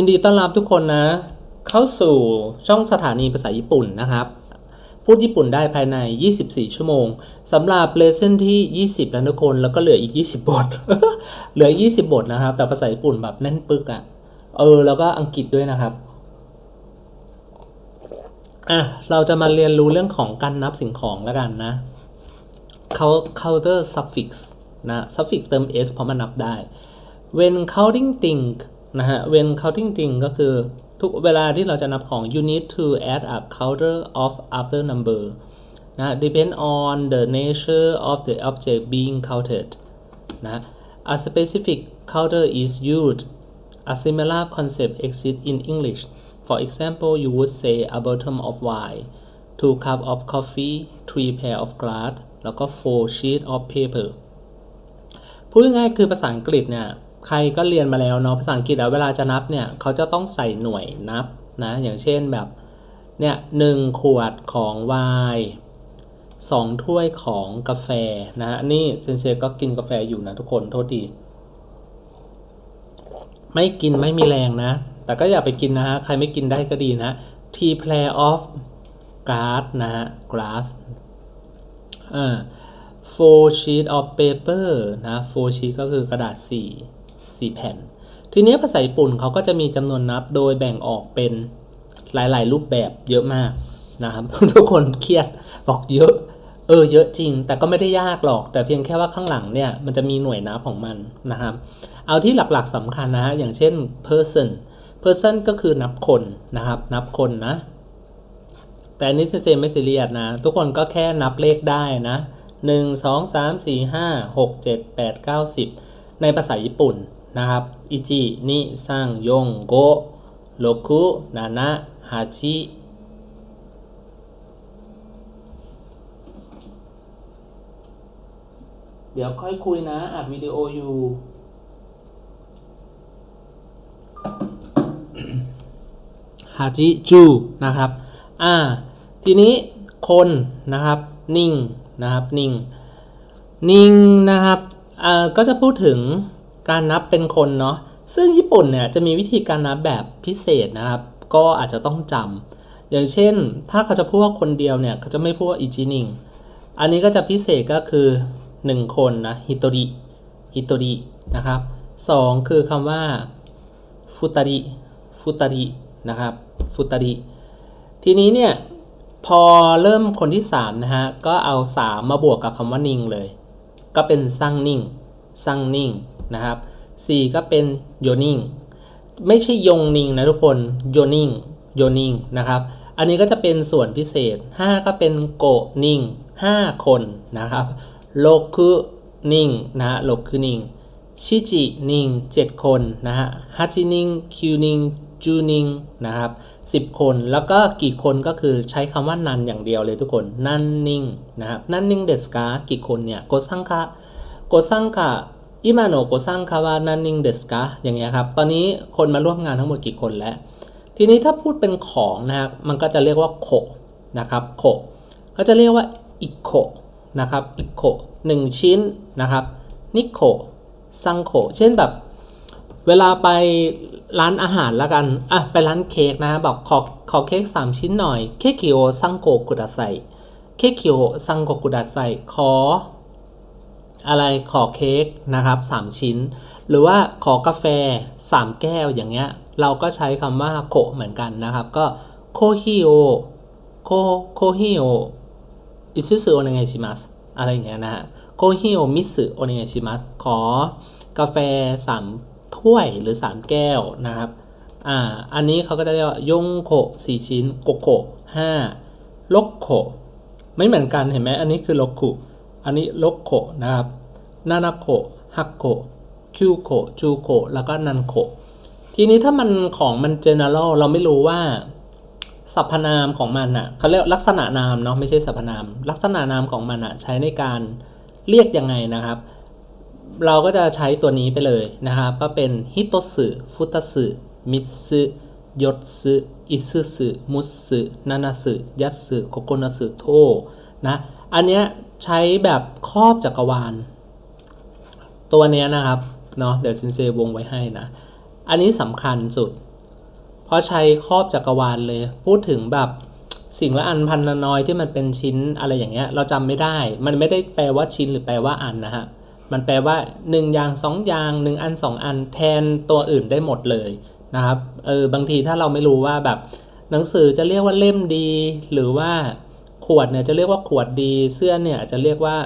ยินดีต้อนรับทุกคนนะ เข้าสู่ช่องสถานีภาษาญี่ปุ่นนะครับ พูดญี่ปุ่นได้ภายใน 24 ชั่วโมงสำหรับเลเซนที่ 20 แล้วทุกคนแล้วก็เหลืออีก 20 บท เหลือ 20 บทนะครับ แต่ภาษาญี่ปุ่นแบบแน่นปึกอะ่ะ เออ แล้วก็อังกฤษด้วยนะครับอะเราจะมาเรียนรู้เรื่องของการนับสิ่งของแล้วกันนะ counter suffix นะ suffix เติม s เพราะมันนับได้ when counting things นะฮะ when counting thing ก็คือทุกเวลาที่เราจะนับของ you need to add a counter of after number นะ depend on the nature of the object being counted นะ a specific counter is used a similar concept exists in English for example you would say a bottom of wine two cup of coffee three pair of glass แล้วก็ four sheet of paper พูดง่ายๆคือภาษาอังกฤษเนี่ย ใครก็เรียนมาแล้วเนาะภาษาอังกฤษอะเวลาจะนับเนี่ยเขาจะต้องใส่หน่วยนับนะอย่างเช่นแบบเนี่ยหนึ่งขวดของไวน์สองถ้วยของกาแฟนะฮะนี่เซนเซก็กินกาแฟอยู่นะทุกคนโทษดี ไม่กินไม่มีแรงนะ แต่ก็อย่าไปกินนะฮะ ใครไม่กินได้ก็ดีนะ T play of glass นะฮะ glass อ่า four sheet of paper นะ four sheet ก็คือกระดาษ4 4 แผ่น ทีนี้ภาษาญี่ปุ่นเขาก็จะมีจำนวนนับโดยแบ่งออกเป็นหลาย ๆ รูปแบบเยอะมากนะครับ ทุกคนเครียดบอกเยอะเออเยอะจริง แต่ก็ไม่ได้ยากหรอก แต่เพียงแค่ว่าข้างหลังเนี่ยมันจะมีหน่วยนับของมันนะครับ เอาที่หลักๆสำคัญนะฮะอย่างเช่น person person ก็คือนับคนนะครับ นับคนนะ แต่อันนี้เซนไม่ซีเรียสนะ ทุกคนก็แค่นับเลขได้นะ 1 2 3 4 5 6 7 8 9 10 ในภาษาญี่ปุ่น นะครับอิจินิซังยงโกโลคุนานะฮาชิเดี๋ยวค่อยคุยนะอัดวิดีโออยู่ฮาจิจูนะครับอ่าทีนี้คนนะครับนิ่งนะครับนิ่งนิ่งนะครับอ่าก็จะพูดถึง การนับเป็นคนเนาะซึ่งญี่ปุ่นเนี่ยจะมีวิธีการนับแบบพิเศษนะครับ ก็อาจจะต้องจำอย่างเช่น ถ้าเขาจะพูดว่าคนเดียวเนี่ยเขาจะไม่พูดว่าอิจินิงอันนี้ก็จะพิเศษก็คือ 1 คนนะฮิโตริฮิโตรินะครับ2คือคำว่าฟุตาริฟุตารินะครับฟุตาริทีนี้เนี่ยพอเริ่มคนที่3นะฮะก็เอา 3 มาบวกกับคำว่านิงเลย ก็เป็นซังนิ่งซังนิ่ง นะครับ 4 ก็เป็นโยนิงไม่ใช่ยงนิงนะทุกคนโยนิงโยนิงนะครับ อันนี้ก็จะเป็นส่วนพิเศษ 5 ก็เป็นโกนิง5 คนนะครับโลคุนิงนะฮะโลคุนิงชิจินิง7 คนนะฮะฮัจินิงคิวนิงจูนิงนะครับ10 คนแล้วก็กี่คนก็คือใช้คำว่านันอย่างเดียวเลยทุกคนนันนิงนะครับนันนิงเดสกากี่คนเนี่ยโกซังคะโกซังคะ อิมาโนโกซังคาวานันนิงเดสกาอย่างเงี้ยครับ ตอนนี้คนมาร่วมงานทั้งหมดกี่คนแล้ว ทีนี้ถ้าพูดเป็นของนะครับ มันก็จะเรียกว่าโคนะครับโคก็จะเรียกว่าอิโคนะครับอิโคหนึ่งชิ้นนะครับนิโคซังโคเช่นแบบ เวลาไปร้านอาหารแล้วกัน อะ ไปร้านเค้กนะ บอกขอขอเค้ก3ชิ้นหน่อย เค้กคิโอซังโกกุดาไซ เค้กคิโอซังโกกุดาไซ ขอ อะไรขอเค้กนะครับ 3 ชิ้น หรือว่าขอกาแฟ 3 แก้วอย่างเงี้ย เราก็ใช้คำว่าโคเหมือนกันนะครับ ก็โคฮิโอโคโคฮิโออิซุสึโอเนไงชิมัสอะไรอย่างเงี้ยนะฮะโคฮิโอมิสึโอเนงชิมัสขอกาแฟ 3 ถ้วยหรือ 3 แก้วนะครับอ่าอันนี้เขาก็จะเรียกว่ายงโค4ชิ้นโกโก5ลกโคไม่เหมือนกันเห็นไหมอันนี้คือลกคุอันนี้ลกโคนะครับ นานาโคฮักโคคิวโคจูโคแล้วก็นันโคทีนี้ถ้ามันของมัน general เราไม่รู้ว่าสรรพนามของมันอะเขาเรียกลักษณะนามเนาะไม่ใช่สรรพนาม ลักษณะนามของมันอะใช้ในการเรียกยังไงนะครับ เราก็จะใช้ตัวนี้ไปเลยนะครับ ก็เป็นฮิโตสึฟุตสึมิสึยศสึอิซึสึมุสึนานาสึยัตสึโคโกนัสึโทนะ อันเนี้ยใช้แบบครอบจักรวาล ตัวเนี้ยนะครับเนาะเดี๋ยวซินเซวงไว้ให้นะ อันนี้สำคัญสุด เพราะใช้ครอบจักรวาลเลย พูดถึงแบบสิ่งละอันพันละน้อยที่มันเป็นชิ้นอะไรอย่างเงี้ย เราจำไม่ได้ มันไม่ได้แปลว่าชิ้นหรือแปลว่าอันนะฮะ มันแปลว่า 1 อย่าง 2 อย่าง 1 อัน 2 อันแทนตัวอื่นได้หมดเลยนะครับ เออบางทีถ้าเราไม่รู้ว่าแบบหนังสือจะเรียกว่าเล่มดี หรือว่าขวดเนี่ยจะเรียกว่าขวดดี เสื้อเนี่ยจะเรียกว่า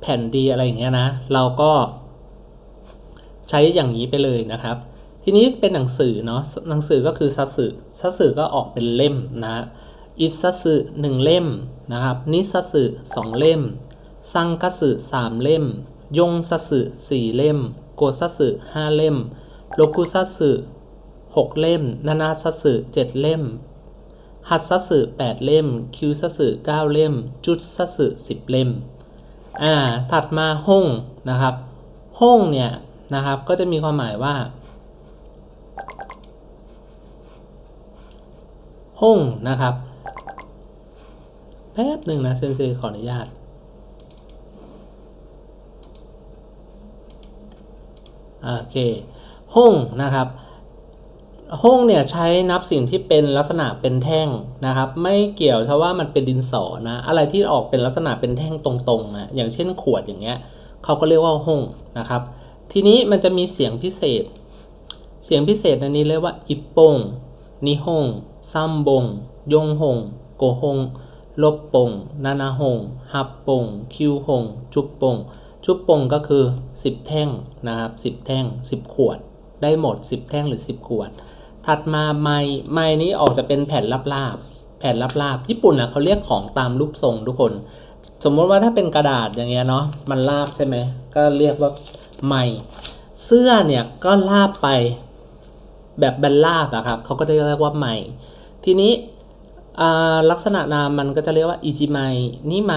แผ่นดีอะไรอย่างเงี้ยนะ เราก็ ใช้อย่างนี้ไปเลยนะครับ ทีนี้เป็นหนังสือเนาะหนังสือก็คือซัตสึซัตสึก็ออกเป็นเล่มนะอิซัตสึหนึ่งเล่มนะครับนิซัตสึสองเล่ม ซังคัสึสามเล่ม ยงซัตสึสี่เล่ม โกซัตสึห้าเล่มโลกุซัตสึหกเล่ม นานาซัตสึเจ็ดเล่มฮัตซัตสึแปดเล่ม คิวซัตสึเก้าเล่ม จุดซัตสึสิบเล่มอ่าถัดมาห้องนะครับห้องเนี่ย นะครับ ก็จะมีความหมายว่าห้องนะครับแป๊บหนึ่งนะเซนเซขออนุญาตโอเคห้องนะครับห้องเนี่ยใช้นับสิ่งที่เป็นลักษณะเป็นแท่งนะครับ ไม่เกี่ยวเท่าว่ามันเป็นดินสอนะอะไรที่ออกเป็นลักษณะเป็นแท่งตรงๆนะอย่างเช่นขวดอย่างเงี้ยเขาก็เรียกว่าห้องนะครับ ทีนี้มันจะมีเสียงพิเศษ เสียงพิเศษในนี้เรียกว่าอิปปงนิฮงซัมบง ยงหง โกหง ลบปง นานาหง ฮับปง คิวหง จุบปง จุบปงก็คือ 10 แท่งนะครับ 10 แท่ง 10 ขวด ได้หมด 10 แท่งหรือ 10 ขวด ถัดมาไม้ไม้นี้ออกจะเป็นแผ่นลาบๆ แผ่นลาบๆ ญี่ปุ่นนะเขาเรียกของตามรูปทรงทุกคน สมมติว่าถ้าเป็นกระดาษอย่างเงี้ยเนาะ มันลาบใช่ไหม ก็เรียกว่า ไม้เสื้อเนี่ยก็ลาบไปแบบแบนลาบอะครับเขาก็จะเรียกว่าไมทีนี้ลักษณะนามมันก็จะเรียกว่าอิจิไมนิไม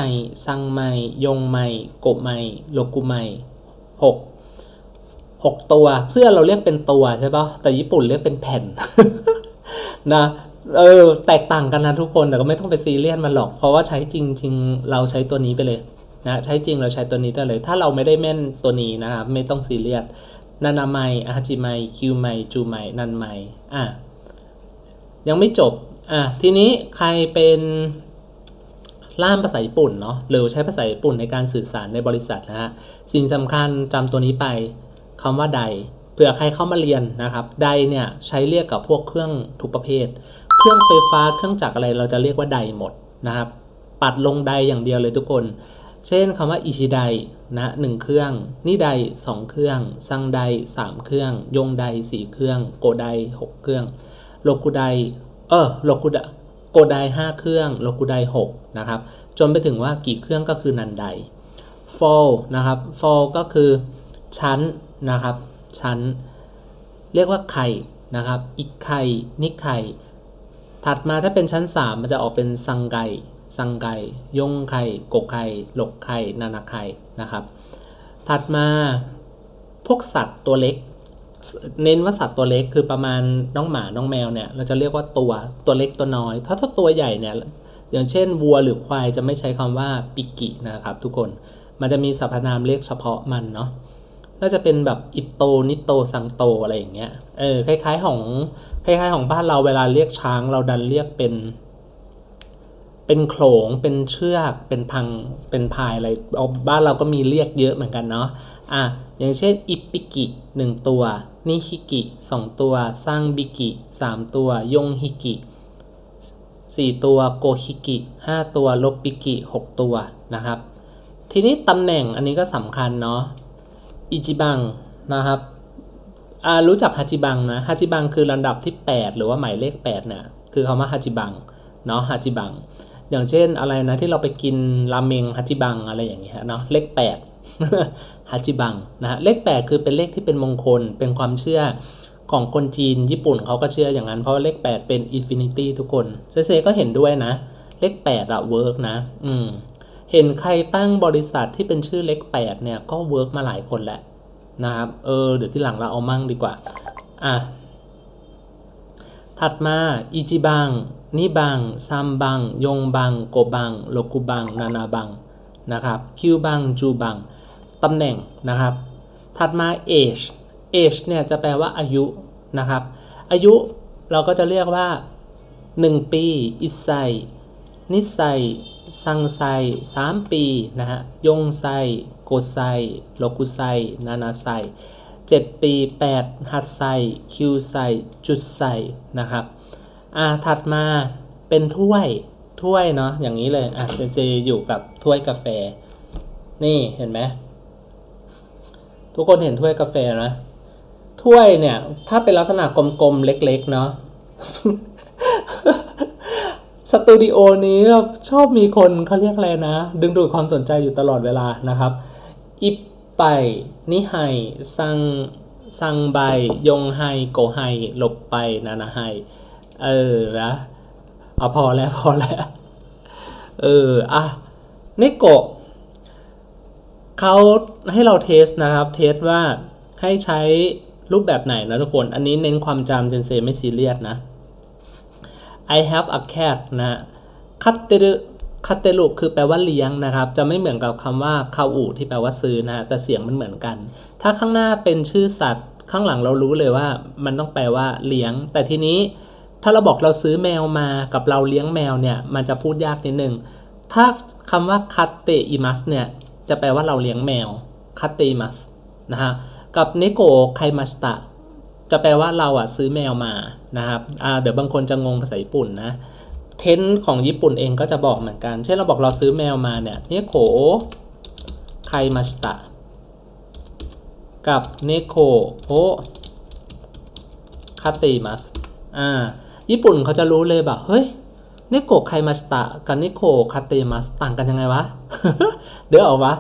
ซังไมยงไมโกะไมโลกุไมหกหกตัว เสื้อเราเรียกเป็นตัวใช่ปะแต่ญี่ปุ่นเรียกเป็นแผ่นนะเออแตกต่างกันนะทุกคนแต่ก็ไม่ต้องไปซีเรียสมันหรอก เพราะว่าใช้จริง ๆ เราใช้ตัวนี้ไปเลย นะใช้จริงเราใช้ตัวนี้ได้เลย ถ้าเราไม่ได้แม่นตัวนี้นะครับไม่ต้องซีเรียสนานาไมอาจิไมคิวไมจูไมนันไมอะยังไม่จบอะทีนี้ใครเป็นล่ามภาษาญี่ปุ่นเนาะหรือใช้ภาษาญี่ปุ่นในการสื่อสารในบริษัทนะฮะสิ่งสำคัญจำตัวนี้ไปคำว่าไดเผื่อใครเข้ามาเรียนนะครับไดเนี่ยใช้เรียกกับพวกเครื่องทุกประเภท เครื่องไฟฟ้าเครื่องจักรอะไรเราจะเรียกว่าไดหมดนะครับ ปัดลงไดอย่างเดียวเลยทุกคน เช่นคำว่าอิชิไดนะหนึ่งเครื่องนิไดสองเครื่องซังไดสามเครื่อง ยงไดสี่เครื่อง โกไดหกเครื่องโลกุไดเออโลกุดโกไดห้าเครื่องโลกุไดหกนะครับจนไปถึงว่ากี่เครื่องก็คือนันได fall นะครับ fall ก็คือชั้นนะครับชั้น เรียกว่าไข่นะครับ อีกไข่นิไข่ถัดมาถ้าเป็นชั้น 3 มันจะออกเป็นซังไก ซังไกยงไข่กกไข่หลกไข่นานาไข่นะครับ ถัดมาพวกสัตว์ตัวเล็ก เน้นว่าสัตว์ตัวเล็กคือประมาณน้องหมาน้องแมวเนี่ยเราจะเรียกว่าตัวตัวเล็กตัวน้อย ถ้าถ้าตัวใหญ่เนี่ยอย่างเช่นวัวหรือควายจะไม่ใช้คำว่าปิกินะครับทุกคนมันจะมีสรรพนามเรียกเฉพาะมันเนาะน่าจะเป็นแบบอิโตนิโตซังโตอะไรอย่างเงี้ยเออคล้ายๆของคล้ายๆของบ้านเราเวลาเรียกช้างเราดันเรียกเป็น เป็นโขลงเป็นเชือกเป็นพังเป็นพายอะไรเอาบ้านเราก็มีเรียกเยอะเหมือนกันเนาะอะอย่างเช่นอิปิกิหนึ่งตัวนิฮิกิสองตัวซังบิกิสามตัวยงฮิกิสี่ตัวโกฮิกิห้าตัวลบปิกิหกตัวนะครับ ทีนี้ตำแหน่งอันนี้ก็สำคัญเนาะอิจิบังนะครับรู้จักฮาจิบังนะฮาจิบังคือลำดับที่ 8 หรือว่าหมายเลข8เนี่ยคือคำว่าฮาจิบังเนาะฮาจิบัง อย่างเช่นอะไรนะที่เราไปกินราเมงฮาจิบังอะไรอย่างเงี้ยเนาะเลข8ฮาจิบังนะฮะเลข8คือเป็นเลขที่เป็นมงคลเป็นความเชื่อของคนจีนญี่ปุ่นเขาก็เชื่ออย่างนั้นเพราะว่าเลข 8 เป็นอินฟินิตี้ทุกคนเซเซก็เห็นด้วยนะ เลข 8อะเวิร์กนะ อืม เห็นใครตั้งบริษัทที่เป็นชื่อเลข 8 เนี่ย ก็เวิร์กมาหลายคนแหละนะครับ เออ เดี๋ยวที่หลังเราเอามั่งดีกว่า อะ ถัดมาอิจิบัง นิบังซัมบัง ยงบัง โกบัง โลกุบัง นานาบัง นะครับ คิวบัง จูบัง ตำแหน่งนะครับ ถัดมา age age เนี่ยจะแปลว่าอายุนะครับ อายุเราก็จะเรียกว่า 1 ปี อิไซนิไซซังไซสามปีนะฮะ ยงไซโกไซโลกุไซ นานาไซเจ็ดปี8หัดไซ คิวไซ จุดไซนะครับ อ่าถัดมาเป็นถ้วยถ้วยเนาะอย่างนี้เลยอะเจเจอยู่กับถ้วยกาแฟ นี่เห็นไหมทุกคนเห็นถ้วยกาแฟนะถ้วยเนี่ย ถ้าเป็นลักษณะกลมๆเล็ก ๆ เนาะสตูดิโอนี้ชอบมีคนเขาเรียกอะไรนะ ดึงดูดความสนใจอยู่ตลอดเวลานะครับ อิปไป นิไฮซังซังใบยงไฮโกไฮหลบไป นานาไฮ เออนะเอาพอแล้วพอแล้วเอออะนิโกะเขาให้เราเทสนะครับเทสว่าให้ใช้รูปแบบไหนนะทุกคน อันนี้เน้นความจำเจนเซไม่ซีเรียสนะ I have a cat นะคัตเตรุคัตเตรุคือแปลว่าเลี้ยงนะครับ จะไม่เหมือนกับคำว่าคาอูที่แปลว่าซื้อนะ แต่เสียงมันเหมือนกัน ถ้าข้างหน้าเป็นชื่อสัตว์ ข้างหลังเรารู้เลยว่า มันต้องแปลว่าเลี้ยง แต่ทีนี้ ถ้าเราบอกเราซื้อแมวมากับเราเลี้ยงแมวเนี่ย มันจะพูดยากนิดนึง ถ้าคำว่าคัตเตอิมัสเนี่ย จะแปลว่าเราเลี้ยงแมวคัตเตอิมัสนะฮะ กับเนโกไคมัสตะจะแปลว่าเราอะซื้อแมวมานะครับเดี๋ยวบางคนจะงงภาษาญี่ปุ่นนะ เทนของญี่ปุ่นเองก็จะบอกเหมือนกัน เช่นเราบอกเราซื้อแมวมาเนี่ยเนโกไคมัสตะกับเนโกโอคาเตมัสอ่า ญี่ปุ่นเขาจะรู้เลยแบบเฮ้ยเนโกไคมัสตะกับเนโกคาเตมัสต่างกันยังไงวะ เดี๋ยวเอาวะ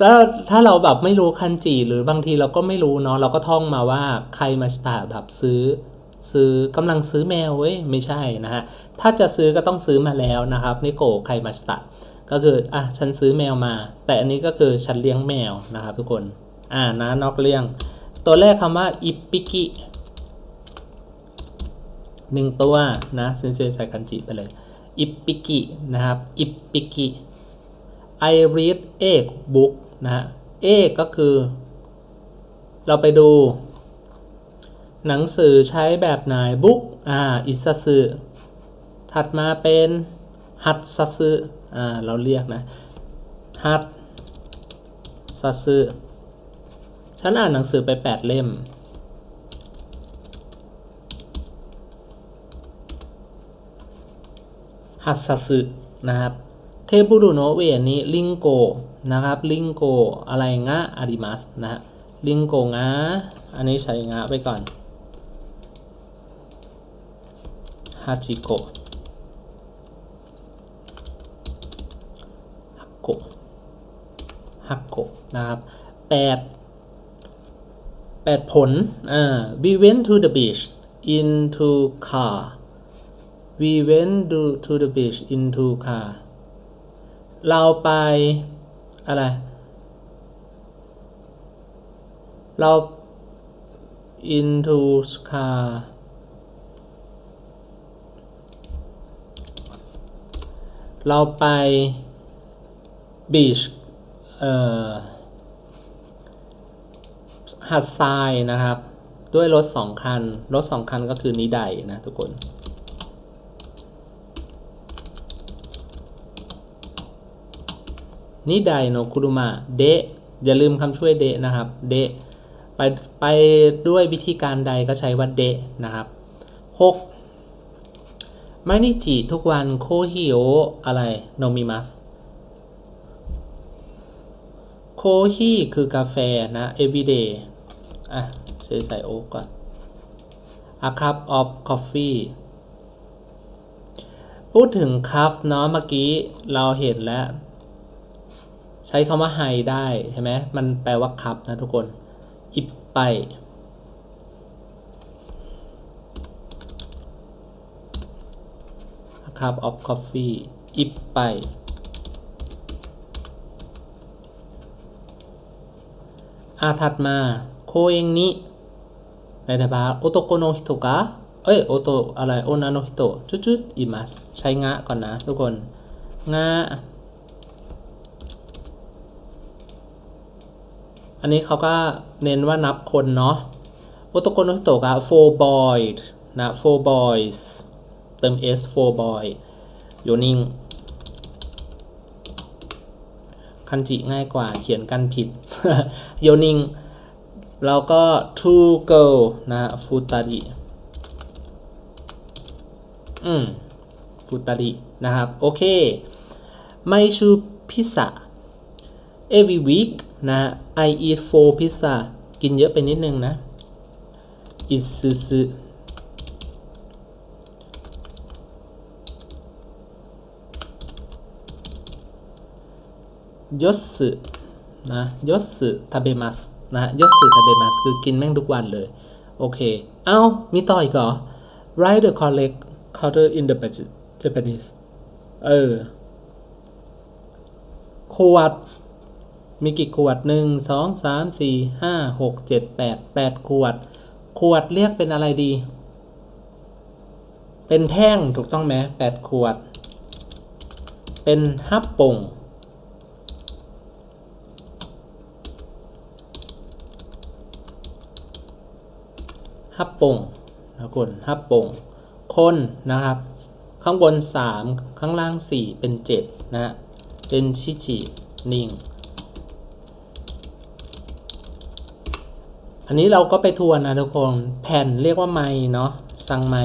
ถ้าถ้าเราแบบไม่รู้คันจิหรือบางทีเราก็ไม่รู้เนาะเราก็ท่องมาว่าใคมาสตาร์แบบซื้อซื้อกำลังซื้อแมวเว้ยไม่ใช่นะฮะถ้าจะซื้อก็ต้องซื้อมาแล้วนะครับนิโกใคมาสตาร์ก็คืออะฉันซื้อแมวมา แต่อันนี้ก็คือฉันเลี้ยงแมวนะครับทุกคนอ่านะนอกเรื่อง ตัวแรกคำว่าอิปิกิ หนึ่งตัวนะเซนเซใส่คันจิไปเลยอิปิกินะครับอิปิกิ I read egg book นะฮะ egg ก็คือ เราไปดู หนังสือใช้แบบไหน book อ่าอิซาสึถัดมาเป็นฮัตซัสึอ่าเราเรียกนะฮัตซัสึฉันอ่านหนังสือไป 8 เล่ม ฮัตซัสึนะครับ เทบุรุโนเวนี้ลิงโกนะครับ ลิงโกอะไรงะอาริมัสนะฮะลิงโกงะอันนี้ใช้งะไปก่อนฮาจิโกฮักโกฮักโกนะครับแปดแปดผลอ่า we went to the beach into car we went to, to the beach in two car เราไป อะไร เรา into car เราไป beach เอ่อหัดทรายนะครับ ด้วยรถสองคัน รถสองคันก็คือนิไดนะทุกคน นิไดโนคุรุมะเดะอย่าลืมคำช่วยเดะนะครับเดะไปไปด้วยวิธีการใดก็ใช้ว่าเดะนะครับ 6. ไม่นิจิทุกวันโคฮิโออะไรโนมิมัสโคฮิคือกาแฟนะ everyday อะใส่ใส่โอ๊กก่อน a cup of coffee พูดถึงคัฟเนาะเมื่อกี้เราเห็นแล้ว ใช้คำว่าไฮได้ใช่ไหมมันแปลว่าคัพนะทุกคนอิปไป a cup of coffee อิปไป อาถัดมาโคเองนี้ในทบาโอโตโกโนฮิโตกะเอ้ยโอโตอะไรโอนาโนฮิโตจุดจุดอิมัสใช้งะก่อนนะทุกคน งะ อันนี้เขาก็เน้นว่านับคนเนาะโอโตโกโนโตะ four boys นะ four boys เติม s four boy อยู่นิ่ง คันจิง่ายกว่าเขียนกันผิดโยนิงแล้วก็ two girl นะฮะฟูตาริอืมฟูตารินะครับ โอเค ไม่ชูพิซซ่า every week นะ I eat four pizza กินเยอะไปนิดนึงนะอิซึซึยศสึนะยศสึทาเบมัสนะยศสึทาเบมัสคือกินแม่งทุกวันเลย โอเค เอา้า มีต่ออีกเหรอ write the correct color in the budget Japanese เออขวด มีกี่ขวดหนึ่งสองสามสี่ห้าหกเจ็ดแปดแปดขวด ขวดเรียกเป็นอะไรดี เป็นแท่งถูกต้องไหมแปดขวด เป็นฮับปงฮับปงนะคนฮับปงคนนะครับ ข้างบน 3 ข้างล่าง 4 เป็น 7 นะฮะเป็นชิจินิง อันนี้เราก็ไปทวนนะทุกคนแผ่นเรียกว่าไม้เนาะซังไม้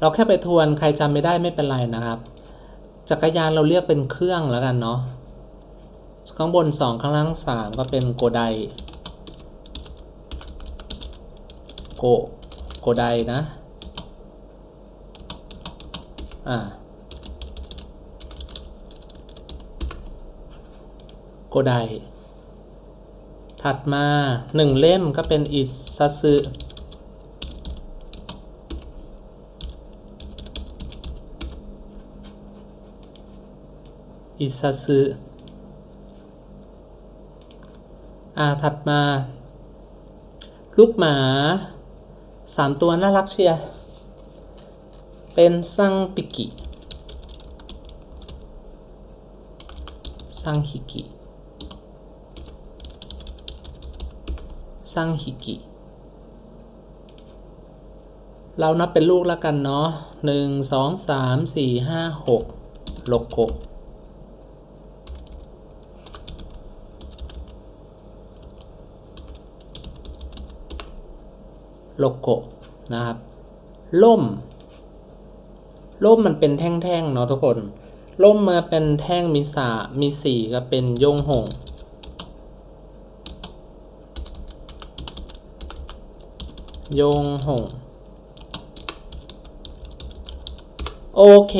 เราแค่ไปทวนใครจำไม่ได้ไม่เป็นไรนะครับ จักรยานเราเรียกเป็นเครื่องแล้วกันเนาะข้างบน 2 ข้างล่าง 3 ก็เป็นโกไดโกโกไดนะ อ่า กได้ ถัดมาหนึ่งเล่มก็เป็นอิซัสึอิซัสึอ่าถัดมา ลูกหมาสามตัวน่ารักเชียเป็นซังปิกิซังฮิกิ ซังฮิกิ เรานับเป็นลูกแล้วกันเนาะหนึ่งสองสามสี่ห้าหกโลโกโลโกนะครับ ล่ม ล่มมันเป็นแท่งๆเนาะทุกคน ล่มมาเป็นแท่งมีสามีสี่ก็เป็นโยงหง ยงหง โอเค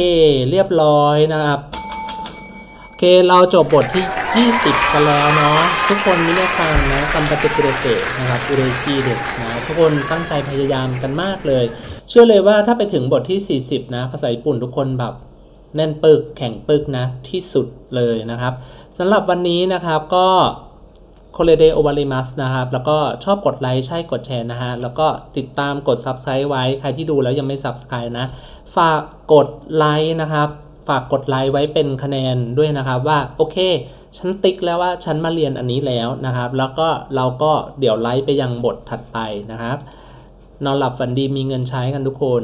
เรียบร้อยนะครับ โอเคเราจบบทที่ 20 กันแล้วเนาะทุกคนมินาซังนะกัมปติกุเรเตะนะครับอุเรชิเดสนะทุกคนตั้งใจพยายามกันมากเลย เชื่อเลยว่าถ้าไปถึงบทที่ 40 นะ ภาษาญี่ปุ่นทุกคนแบบแน่นปึกแข็งปึกนะที่สุดเลยนะครับสำหรับวันนี้นะครับก็ โคเรเดโอวาริมัสนะครับ แล้วก็ชอบกดไลค์ใช่กดแชร์นะฮะ แล้วก็ติดตามกด Subscribe ไว้ ใครที่ดูแล้วยังไม่ Subscribe นะ ฝากกดไลค์นะครับ ฝากกดไลค์ไว้เป็นคะแนนด้วยนะครับว่า โอเค ฉันติ๊กแล้วว่าฉันมาเรียนอันนี้แล้วนะครับ แล้วก็เราก็เดี๋ยวไลค์ไปยังบทถัดไปนะครับ นอนหลับฝันดีมีเงินใช้กันทุกคน